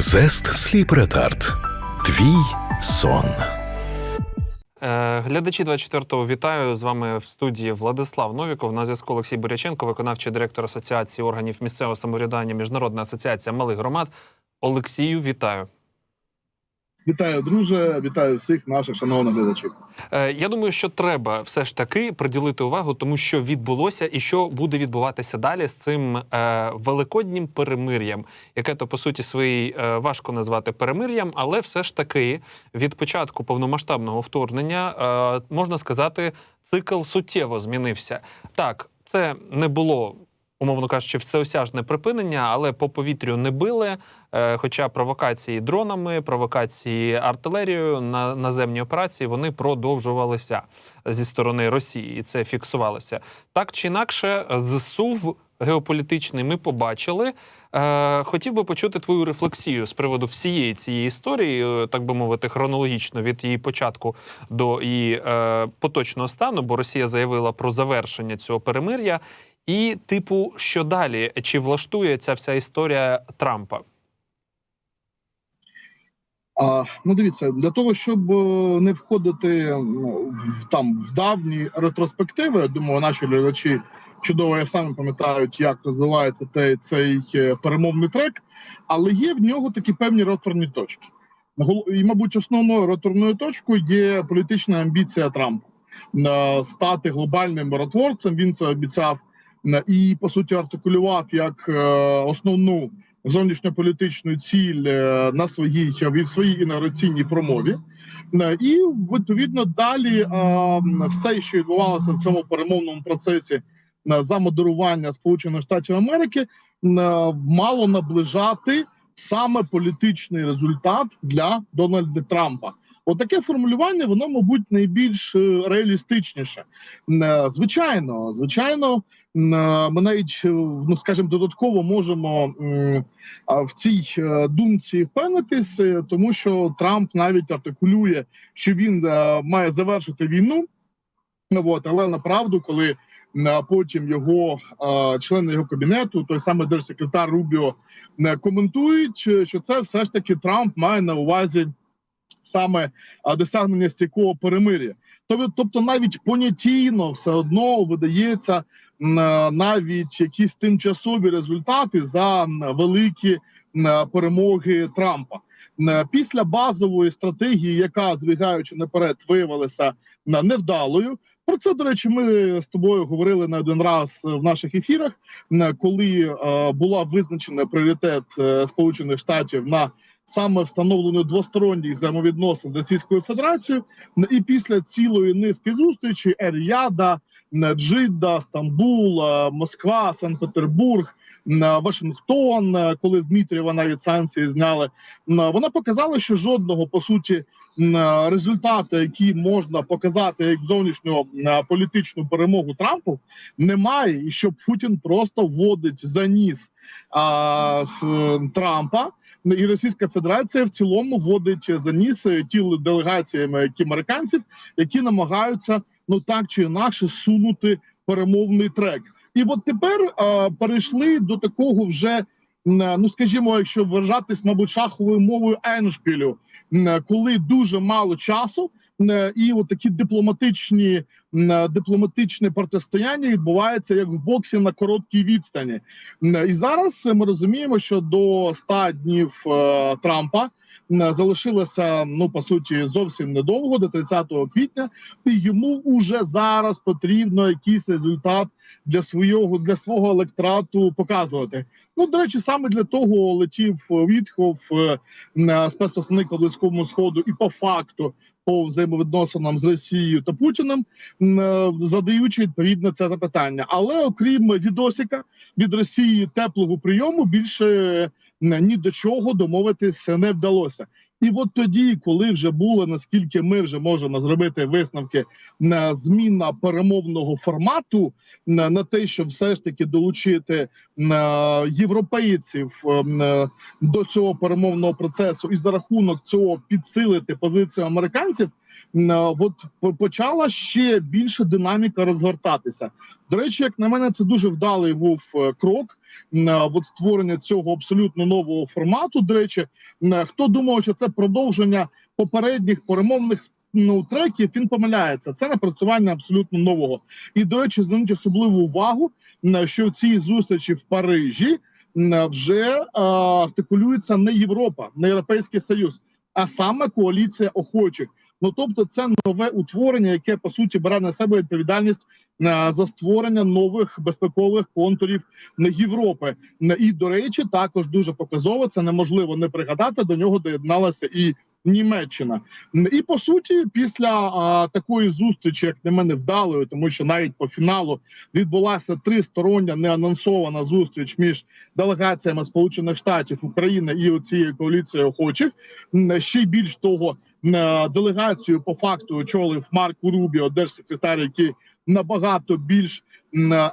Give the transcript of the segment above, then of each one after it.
Зест Сліп Ретард. Твій сон. Е, Глядачі 24-го вітаю з вами в студії Владислав Новіков. На зв'язку Олексій Буряченко, виконавчий директор Асоціації органів місцевого самоврядування Міжнародна асоціація малих громад. Олексію, вітаю. Вітаю, друже, вітаю всіх наших шановних глядачів. Е, Я думаю, що треба все ж таки приділити увагу тому, що відбулося і що буде відбуватися далі з цим е, великоднім перемир'ям, яке то по суті своїй е, важко назвати перемир'ям, але все ж таки від початку повномасштабного вторгнення е, можна сказати, цикл суттєво змінився. Так, це не було. Умовно кажучи, всеосяжне припинення, але по повітрю не били. Е, Хоча провокації дронами, провокації артилерією на наземні операції вони продовжувалися зі сторони Росії, і це фіксувалося так чи інакше. Зсув геополітичний ми побачили. Е, Хотів би почути твою рефлексію з приводу всієї цієї історії, е, так би мовити, хронологічно від її початку до її поточного стану, бо Росія заявила про завершення цього перемир'я. І, типу, що далі? Чи влаштує ця вся історія Трампа? А, ну дивіться, для того, щоб е, не входити в там в давні ретроспективи, я думаю, наші глядачі чудово як самі пам'ятають, як розвивається цей е, перемовний трек, але є в нього такі певні роторні точки. І, мабуть, основною роторною точкою є політична амбіція Трампа е, стати глобальним миротворцем. Він це обіцяв і по суті артикулював як е, основну зовнішньополітичну ціль е, на своїй від своїй інаугураційній промові. Е, І відповідно далі е, все, що відбувалося в цьому перемовному процесі е, за модерування Сполучених Штатів Америки, е, мало наближати саме політичний результат для Дональда Трампа. Отаке формулювання, воно, мабуть, найбільш е, реалістичніше. Е, Звичайно, звичайно, е, ми навіть, е, ну скажімо, додатково можемо в цій е, думці впевнитись, е, тому що Трамп навіть артикулює, що він має завершити війну. Ну, От, але направду, коли потім його члени його кабінету, той самий держсекретар Рубіо, е, коментують, що це все ж таки Трамп має на увазі саме досягнення стійкого перемир'я. Тобто, тобто навіть понятійно все одно видається навіть якісь тимчасові результати за великі перемоги Трампа. Після базової стратегії, яка збігаючи наперед, виявилася невдалою. Про це, до речі, ми з тобою говорили не один раз в наших ефірах, коли е, була визначена пріоритет е, Сполучених Штатів на саме встановленню двосторонніх взаємовідносин з Російською Федерацією, і після цілої низки зустрічей Ер-Яда, Джидда, Стамбул, е, Москва, Санкт-Петербург, м, Вашингтон, е, коли Дмитрієва навіть санкції зняли, вона показала, що жодного по суті е, результату, який можна показати як зовнішню політичну перемогу Трампу, немає, і що Путін просто вводить за ніс а, Трампа. І Російська Федерація в цілому вводить за ніс е, тіл делегаціями які американців, які намагаються ну так чи інакше сунути перемовний трек. І от тепер е, перейшли до такого вже. М, Ну, скажімо, якщо вважатись, мабуть, шаховою мовою еншпілю, коли дуже мало часу, м, і от такі дипломатичні дипломатичне протистояння відбувається як в боксі на короткій відстані. І зараз ми розуміємо, що до 100 днів е, Трампа залишилося ну по суті зовсім недовго, до 30 квітня, і йому уже зараз потрібно якийсь результат для свого для свого електорату показувати. Ну до речі, саме для того летів Вітхов, е, м, по близькому сходу, і по факту по взаємовідносинам з Росією та Путіним, е, задаючи відповідно це запитання. Але окрім відосика від Росії теплого прийому, більше е, ні до чого домовитись не вдалося. І от тоді, коли вже було наскільки ми вже можемо зробити висновки на зміна перемовного формату на, те, щоб все ж таки долучити на європейців ем, е, до цього перемовного процесу, і за рахунок цього підсилити позицію американців. Е, От почала ще більше динаміка розгортатися. До речі, як на мене, це дуже вдалий був е, крок. м, от створення цього абсолютно нового формату. До речі, хто думав, що це продовження попередніх перемовних ну, треків, він помиляється. Це напрацювання абсолютно нового. І до речі, зверніть особливу увагу, що в цій зустрічі в Парижі вже е, артикулюється не Європа, не Європейський Союз, а саме коаліція охочих. Ну тобто, це нове утворення, яке по суті бере на себе відповідальність е, за створення нових безпекових контурів Європи. І до речі, також дуже показово це неможливо не пригадати. До нього доєдналася і Німеччина. І по суті, після а, такої зустрічі, як на мене, вдалою, тому що навіть по фіналу відбулася тристороння неанонсована зустріч між делегаціями Сполучених Штатів України і цієї коаліції охочих. Ще й більш того, делегацію по факту очолив Марк Рубіо, держсекретар, який набагато більш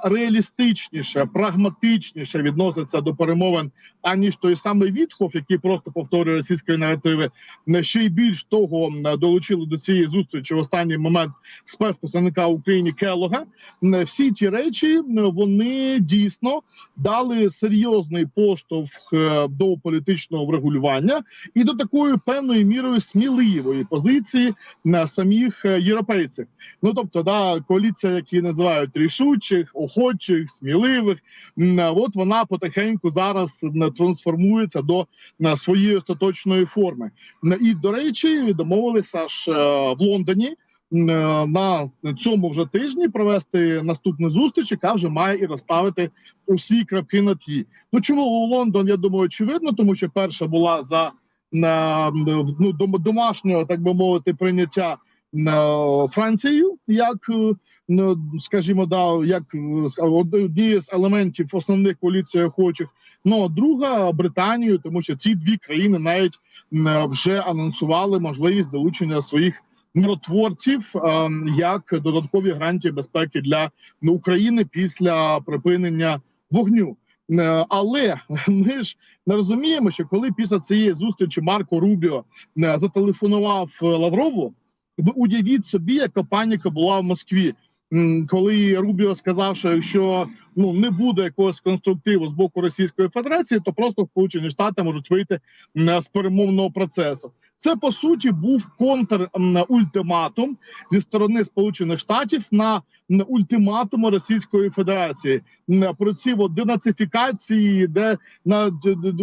реалістичніше, прагматичніше відноситься до перемовин, аніж той самий Вітхов, який просто повторює російські наративи. М, Ще й більш того, долучили до цієї зустрічі в останній момент спецпредставника України Келога. Всі ті речі вони дійсно дали серйозний поштовх е, до політичного врегулювання і до такої певною мірою сміливої позиції на самих е, європейців. Ну тобто, да, коаліція, які називають рішучих, охочих, сміливих, от вона потихеньку зараз трансформується до своєї остаточної форми. І до речі, домовилися ж е, в Лондоні. е, На цьому вже тижні провести наступну зустріч, яка вже має і розставити усі крапки над «і». Ну чому у Лондон? Я думаю, очевидно, тому що перша була за на ну, домашнього, так би мовити, прийняття е, Францією, як е, ну, скажімо, да, як е, однією з елементів основних коаліцій охочих. Ну друга Британію, тому що ці дві країни навіть вже анонсували можливість долучення своїх миротворців е, як додаткові гарантії безпеки для ну, України після припинення вогню. Але ми ж не розуміємо, що коли після цієї зустрічі Марко Рубіо зателефонував Лаврову, ви уявіть собі, яка паніка була в Москві. Коли Рубіо сказав, що якщо ну не буде якогось конструктиву з боку Російської Федерації, то просто Сполучені Штати можуть вийти з перемовного процесу. Це по суті був контрультиматум зі сторони Сполучених Штатів на м, ультиматум Російської Федерації про ці денацифікації, де на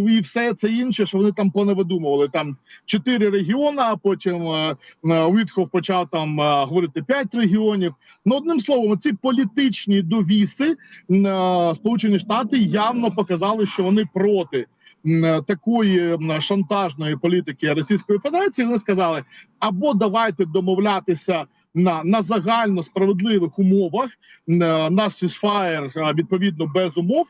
і все це інше, що вони там поневидумували. Там чотири регіони, а потім е, е, почав там е, говорити п'ять регіонів. Ну одним словом, ці політичні довіси е, Сполучені Штати явно показали, що вони проти. е, Такої шантажної політики Російської Федерації вони сказали: або давайте домовлятися на, на загально справедливих умовах, е, на сісфаєр відповідно без умов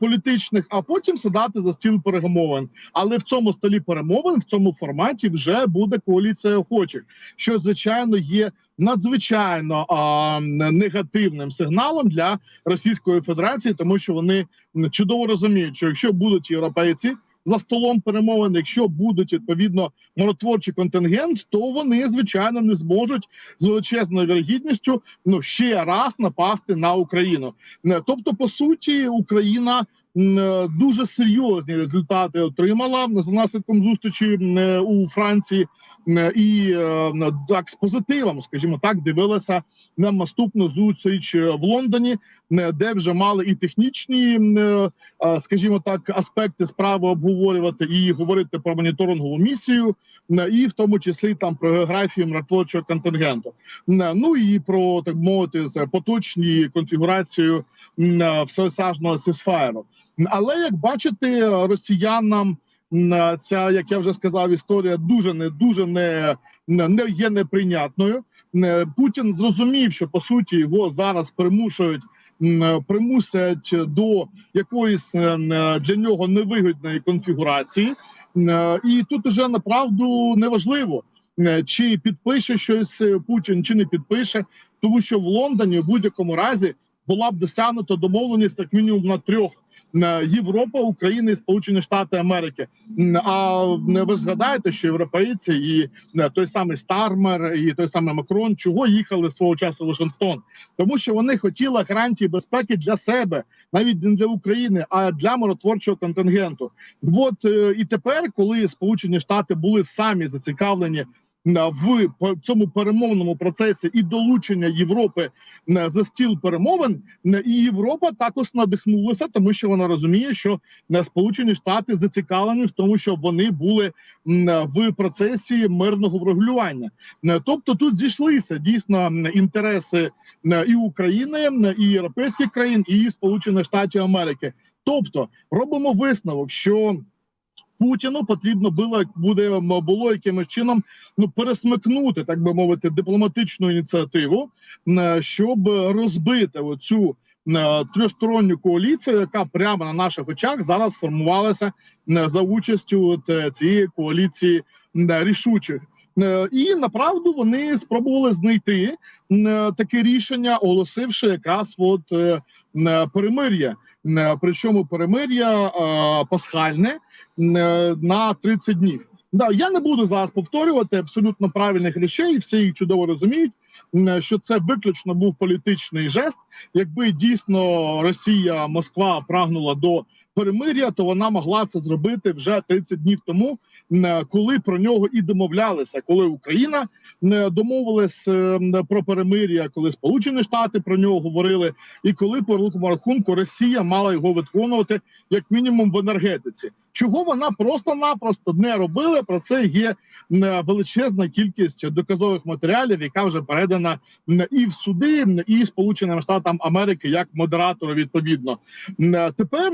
політичних, а потім сідати за стіл перемовин. Але в цьому столі перемовин в цьому форматі вже буде коаліція охочих, що звичайно є надзвичайно а, негативним сигналом для Російської Федерації, тому що вони чудово розуміють, що якщо будуть європейці. За столом перемовин, якщо будуть відповідно миротворчий контингент, то вони звичайно не зможуть з величезною вірогідністю ну ще раз напасти на Україну. Не, Тобто, по суті, Україна е, дуже серйозні результати отримала за наслідком зустрічі е, у Франції і е, так з позитивом, скажімо так, дивилася на наступну зустріч е, в Лондоні, де вже мали і технічні, е, е, скажімо так, аспекти справи обговорювати і говорити про моніторингову місію, і в тому числі там про географію миротворчого контингенту. Ну і про так мовити поточні конфігурацію м, е, всеосяжного сісфаєру. Але як бачите, росіянам ця, як я вже сказав, історія дуже не дуже не, не є неприйнятною. Путін зрозумів, що по суті його зараз примушують. Примусять до якоїсь е, для нього невигідної конфігурації, і тут уже направду неважливо, чи підпише щось е, Путін, чи не підпише, тому що в Лондоні в будь-якому разі була б досягнута домовленість як мінімум на трьох Європа, Україна і Сполучені Штати Америки. А е, ви згадаєте, що європейці і е, той самий Стармер, і той самий Макрон, чого їхали свого часу в Вашингтон? Тому що вони хотіли гарантії безпеки для себе, навіть не для України, а для миротворчого контингенту. От е, і тепер, коли Сполучені Штати були самі зацікавлені в цьому перемовному процесі і долучення Європи на- за стіл перемовин, на- і Європа також надихнулася, тому що вона розуміє, що на Сполучені Штати зацікавлені в тому, щоб вони були в процесі мирного врегулювання. Е, Тобто тут зійшлися дійсно інтереси е, і України, і європейських країн, і Сполучених Штатів Америки. Тобто робимо висновок, що Путіну потрібно було буде було якимось чином ну пересмикнути, так би мовити, дипломатичну ініціативу, щоб розбити оцю м, трьохсторонню коаліцію, яка прямо на наших очах зараз формувалася м, за участю е, цієї коаліції рішучих. Е, І направду вони спробували знайти таке рішення, оголосивши якраз от е, перемир'я. М, Причому перемир'я е, пасхальне е, на 30 днів. Да, я не буду зараз повторювати абсолютно правильних речей, всі їх чудово розуміють. Що це виключно був політичний жест. Якби дійсно Росія, Москва прагнула до перемир'я, то вона могла це зробити вже 30 днів тому, коли про нього і домовлялися, коли Україна домовилась е, про перемир'я, коли Сполучені Штати про нього говорили, і коли по великому рахунку Росія мала його виконувати як мінімум в енергетиці. Чого вона просто-напросто не робила? Про це є величезна кількість доказових матеріалів, яка вже передана і в суди, і Сполученим Штатам Америки як модератору. Відповідно, тепер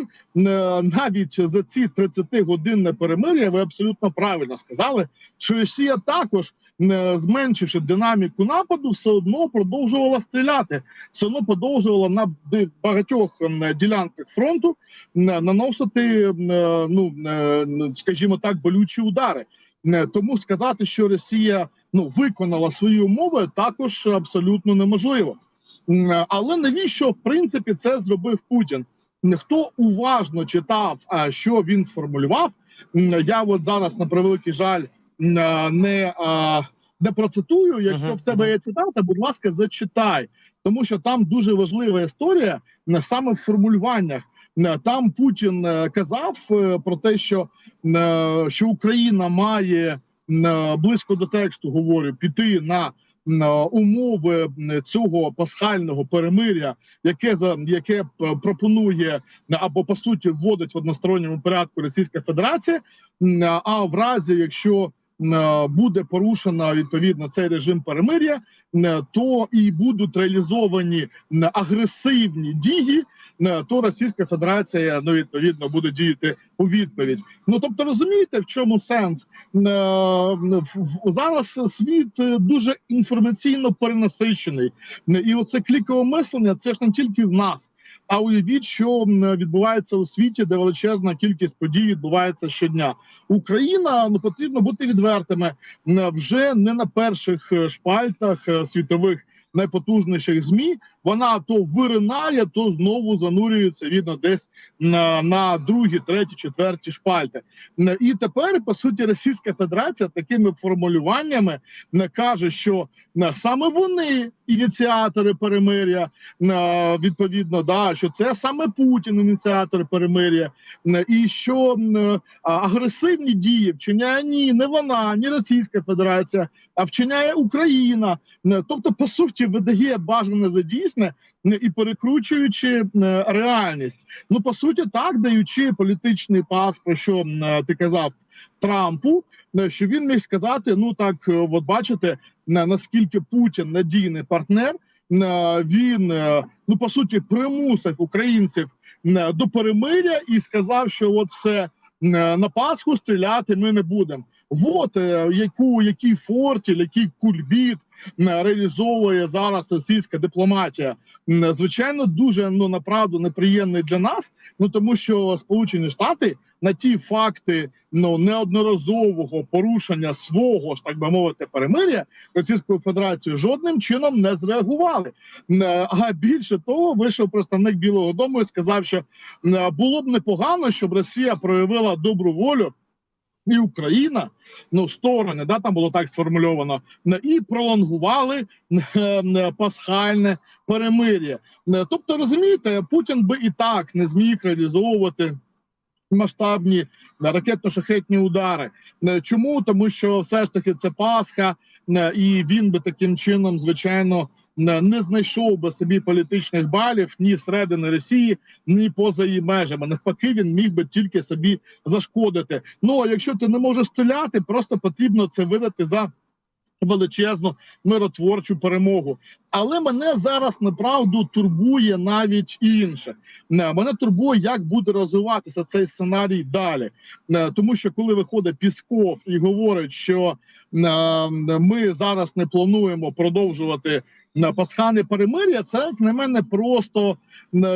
навіть за ці 30 годинне перемир'я, ви абсолютно правильно сказали, що Росія також. Зменшивши динаміку нападу, все одно продовжувала стріляти, все одно продовжувала на багатьох ділянках фронту наносити, е, ну е, скажімо так, болючі удари. Е, Тому сказати, що Росія ну виконала свої умови, також абсолютно неможливо. Але навіщо в принципі це зробив Путін? Хто уважно читав, а, що він сформулював? Я от зараз на превеликий жаль е, не, не процитую. Якщо Мгм, в тебе є цитата, будь ласка, зачитай, тому що там дуже важлива історія е, саме в формулюваннях. Е, Там Путін е, казав е, про те, що, е, що Україна має е, близько до тексту говорю піти на е, умови е, цього пасхального перемиря, яке за яке е, пропонує е, або по суті вводить в односторонньому порядку Російська Федерація. А в разі, якщо е, буде порушено відповідно цей режим перемиря, е, то і будуть реалізовані агресивні дії, то Російська Федерація ну відповідно буде діяти у відповідь. Ну тобто, розумієте, в чому сенс Е, зараз світ е, дуже інформаційно перенасичений, і оце клікове мислення це ж не тільки в нас. А уявіть, що відбувається у світі, де величезна кількість подій відбувається щодня. Україна ну потрібно бути відвертими вже не на перших е, шпальтах світових найпотужніших змі. Вона то виринає, то знову занурюється відно десь на, на другі, треті, четверті шпальти. І тепер по суті Російська Федерація такими формулюваннями каже, що саме вони ініціатори перемиря, відповідно, да що це саме Путін ініціатор перемиря, і що агресивні дії вчиняє ні, не вона, ні Російська Федерація, а вчиняє Україна. Тобто, по суті, видає бажане за дійсне м, і перекручуючи реальність. Ну по суті, так даючи політичний пас, про що м, ти казав Трампу, е, що він міг сказати: ну так, е, от бачите, на- наскільки Путін надійний партнер. е, Він е, ну по суті примусив українців е, до перемиря і сказав, що от все е, на Пасху стріляти ми не будемо. От е, яку який фортіль, який кульбіт реалізовує зараз російська дипломатія. Звичайно, дуже ну направду неприємний для нас. Ну тому що Сполучені Штати на ті факти ну неодноразового порушення свого ж так би мовити перемир'я Російською Федерацією жодним чином не зреагували. А більше того, вийшов представник Білого Дому і сказав, що було б непогано, щоб Росія проявила добру волю. І Україна, ну сторони, да там було так сформульовано, е, і пролонгували е, е, пасхальне перемир'я. Тобто, розумієте, Путін би і так не зміг реалізовувати масштабні ракетно-шахетні удари. Чому? Тому що все ж таки це Пасха, і він би таким чином, звичайно, не не знайшов би собі політичних балів ні всередині Росії, ні поза її межами. Навпаки, він міг би тільки собі зашкодити. Ну а якщо ти не можеш стріляти, просто потрібно це видати за величезну миротворчу перемогу. Але мене зараз направду турбує навіть інше. Мене турбує, як буде розвиватися цей сценарій далі. Тому що коли виходить Пісков і говорить, що е, ми зараз не плануємо продовжувати на пасхальне перемир'я, це як на мене просто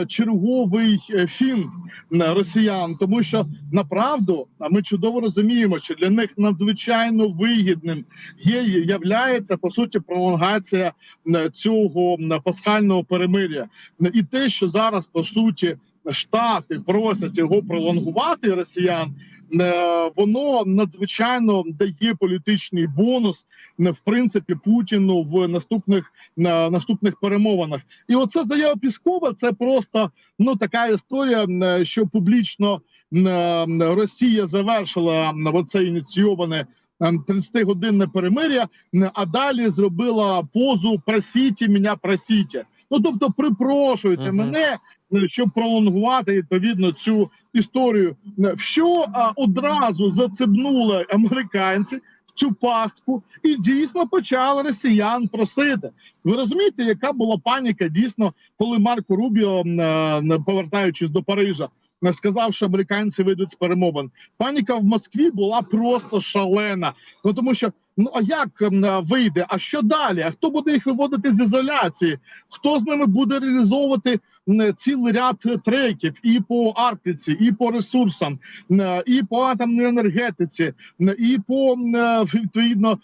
черговий е, фінт росіян, тому що направду а ми чудово розуміємо, що для них надзвичайно вигідним є являється по суті пролонгація цього пасхального перемир'я, і те, що зараз по суті штати просять його пролонгувати росіян. Е, Воно надзвичайно дає політичний бонус не в принципі Путіну в наступних на наступних перемовинах. І оце заява Піскова. Це просто ну така історія, е, що публічно е, Росія завершила е, оце ініційоване. 30-годинне перемир'я, е, а далі зробила позу просіть мене, просіть. Ну тобто, припрошуйте Мгм. мене, е, щоб пролонгувати відповідно цю історію. Е, що а, одразу зацебнули американці в цю пастку, і дійсно почали росіян просити. Ви розумієте, яка була паніка дійсно, коли Марко Рубіо, е, повертаючись до Парижа, е, сказав, що американці вийдуть з перемовин. Паніка в Москві була просто шалена. Ну тому що ну а як е, вийде? А що далі? А хто буде їх виводити з ізоляції? Хто з ними буде реалізовувати цілий ряд треків і по Арктиці, і по ресурсам, і по атомній енергетиці, і по е, відповідно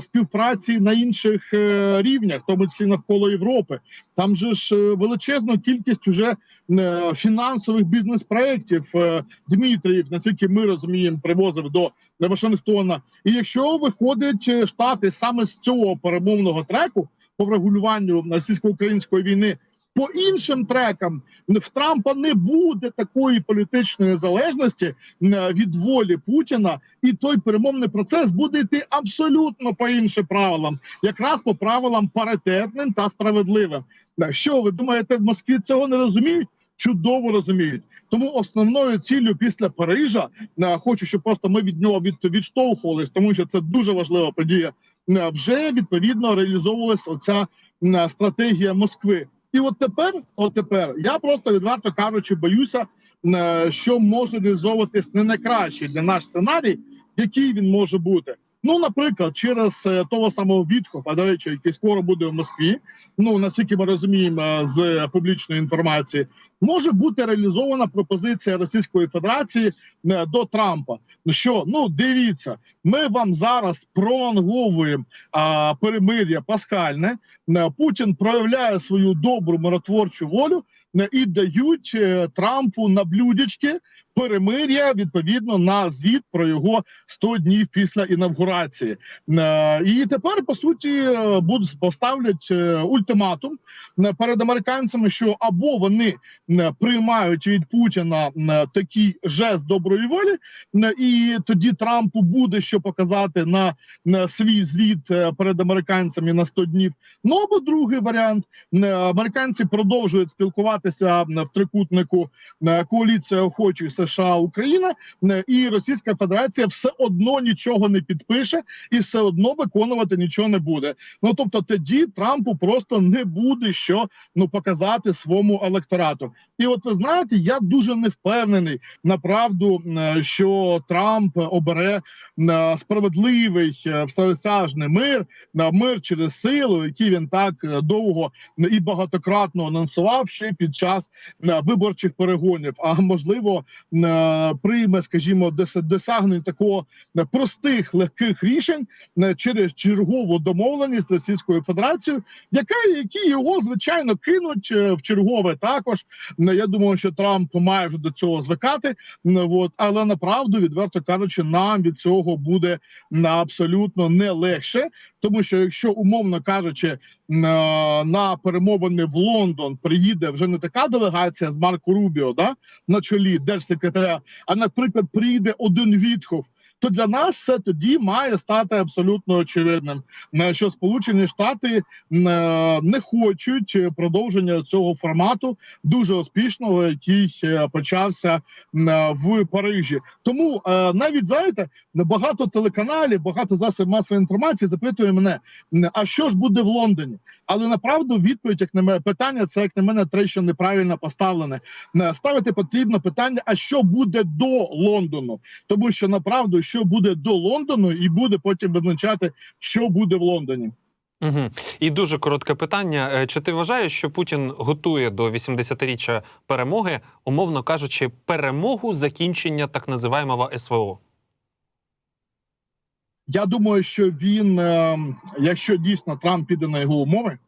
співпраці на інших е, рівнях, тому числі навколо Європи. Там же ж е, величезна кількість уже е, фінансових бізнес-проєктів е, Дмитріїв, наскільки ми розуміємо, привозив до Вашингтона. І якщо виходять е, штати саме з цього перемовного треку по врегулюванню російсько-української війни. По іншим трекам в Трампа не буде такої політичної залежності е, від волі Путіна, і той перемовний процес буде йти абсолютно по іншим правилам, якраз по правилам паритетним та справедливим. Да, Що ви думаєте, в Москві цього не розуміють? Чудово розуміють. Тому основною ціллю після Парижа е, хочу, щоб просто ми від нього від відштовхувались, тому що це дуже важлива подія. е, Вже відповідно реалізовувалася оця е, стратегія Москви. І от тепер, от тепер, я просто відверто кажучи, боюся, що може реалізовуватись не найкращий для наш сценарій, який він може бути. Ну, наприклад, через е, того самого Вітхофа, до речі, який скоро буде в Москві. Ну наскільки ми розуміємо е, з публічної інформації, може бути реалізована пропозиція Російської Федерації е, до Трампа. Що ну дивіться, ми вам зараз пролонговуємо перемир'я пасхальне. Путін проявляє свою добру миротворчу волю і дають е, Трампу на блюдечки перемир'я відповідно на звіт про його 100 днів після інавгурації. Е, І тепер по суті е, будуть поставлять ультиматум перед американцями, що або вони приймають від Путіна такий жест доброї волі, і тоді Трампу буде що показати на, свій звіт перед американцями на 100 днів. Ну або другий варіант американці продовжують спілкуватися е, в трикутнику е, коаліція охочих США Україна е, і Російська Федерація все одно нічого не підпише і все одно виконувати нічого не буде. Ну тобто, тоді Трампу просто не буде що ну показати своєму електорату. І от ви знаєте, я дуже не впевнений направду, що Трамп обере справедливий всеосяжний мир на мир через силу, який він так довго і багатократно анонсував ще під час е, виборчих перегонів, а можливо е, прийме, скажімо, дос- досягнення такого е, простих легких рішень через чергову домовленість з Російською Федерацією, яка які його звичайно кинуть в чергове також. Е, Я думаю, що Трамп має вже до цього звикати. Е, От, але направду, відверто кажучи, нам від цього буде абсолютно не легше, тому що якщо умовно кажучи, на, на перемовини в Лондон приїде вже не така делегація з Марко Рубіо, да на чолі держсекретаря, а наприклад, приїде один Вітхов. То для нас це тоді має стати абсолютно очевидним, е, що Сполучені Штати е, не хочуть продовження цього формату дуже успішного, який е, почався в Парижі. Тому навіть знаєте, багато телеканалів, багато засобів масової інформації запитує мене: а що ж буде в Лондоні? Але направду відповідь, як на мене, питання це як на мене трішки неправильно поставлене. Ставити потрібно питання: а що буде до Лондону? Тому що направду, що буде до Лондону, і буде потім визначати, що буде в Лондоні. Угу. І дуже коротке питання: Е, чи ти вважаєш, що Путін готує до 80-річчя перемоги, умовно кажучи, перемогу закінчення так називаємого СВО? Я думаю, що він, е, якщо дійсно Трамп піде на його умови,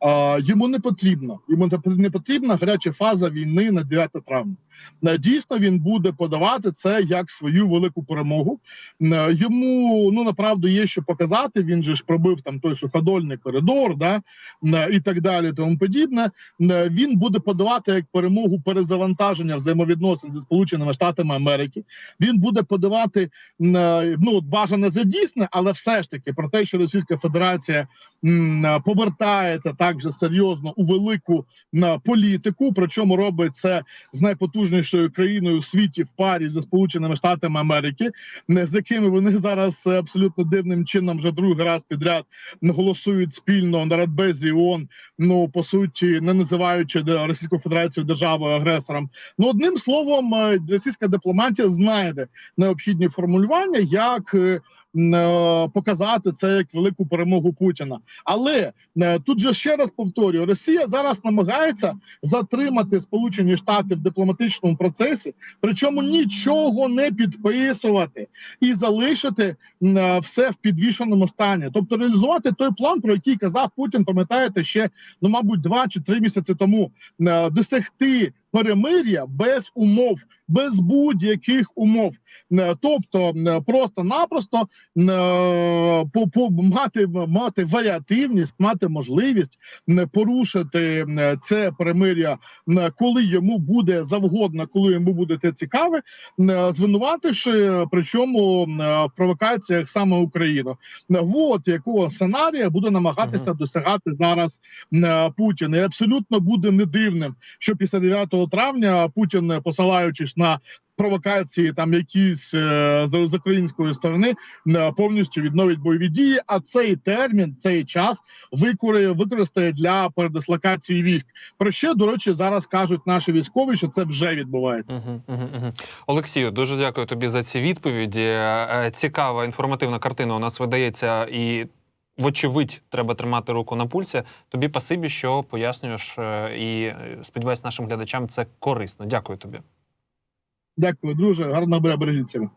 е, йому не потрібно. Йому не- не потрібна гаряча фаза війни на 9 травня. Е, Дійсно, він буде подавати це як свою велику перемогу. Е, Йому ну направду є що показати. Він же ж пробив там той суходольний коридор, да е, і так далі. Тому подібне. Він буде подавати як перемогу перезавантаження взаємовідносин зі Сполученими Штатами Америки. Він буде подавати ну бажане за дійсне, але все ж таки про те, що Російська Федерація повертається так вже серйозно у велику політику, причому робить це з найпотужнішою країною у світі в парі зі Сполученими Штатами Америки, з якими вони зараз е, абсолютно дивним чином вже другий раз підряд голосують спільно на Радбезі ООН, ну по суті, не називаючи Російську Федерацію державою агресором. Ну одним словом, е, російська дипломатія знайде необхідні формулювання, як е, показати це як велику перемогу Путіна. Але е, тут же ще раз повторюю: Росія зараз намагається затримати Сполучені Штати в дипломатичному процесі, причому нічого не підписувати і залишити е, все в підвішеному стані, тобто реалізувати той план, про який казав Путін, пам'ятаєте, ще ну мабуть два чи три місяці тому е, досягти перемир'я без умов, без будь-яких умов, Е, тобто е, просто-напросто е, мати мати варіативність, мати можливість порушити це перемир'я, коли йому буде завгодно, коли йому буде це цікаве, звинувативши причому в провокаціях саме Україну. Вот якого сценарія буде намагатися досягати зараз Путін. І абсолютно буде не дивним, що після 9 травня Путін, е, посилаючись на провокації, там якісь е, з, української сторони, е, повністю відновить бойові дії. А цей термін, цей час викори, використає для передислокації військ. Про що до речі зараз кажуть наші військові, що це вже відбувається. Угу, угу, угу. Олексію, дуже дякую тобі за ці відповіді. Цікава інформативна картина у нас видається і. Вочевидь, треба тримати руку на пульсі. Тобі пасибі, що пояснюєш, е, і е, сподіваюсь, нашим глядачам це корисно. Дякую тобі. Дякую, друже. Гарно бережіть себе.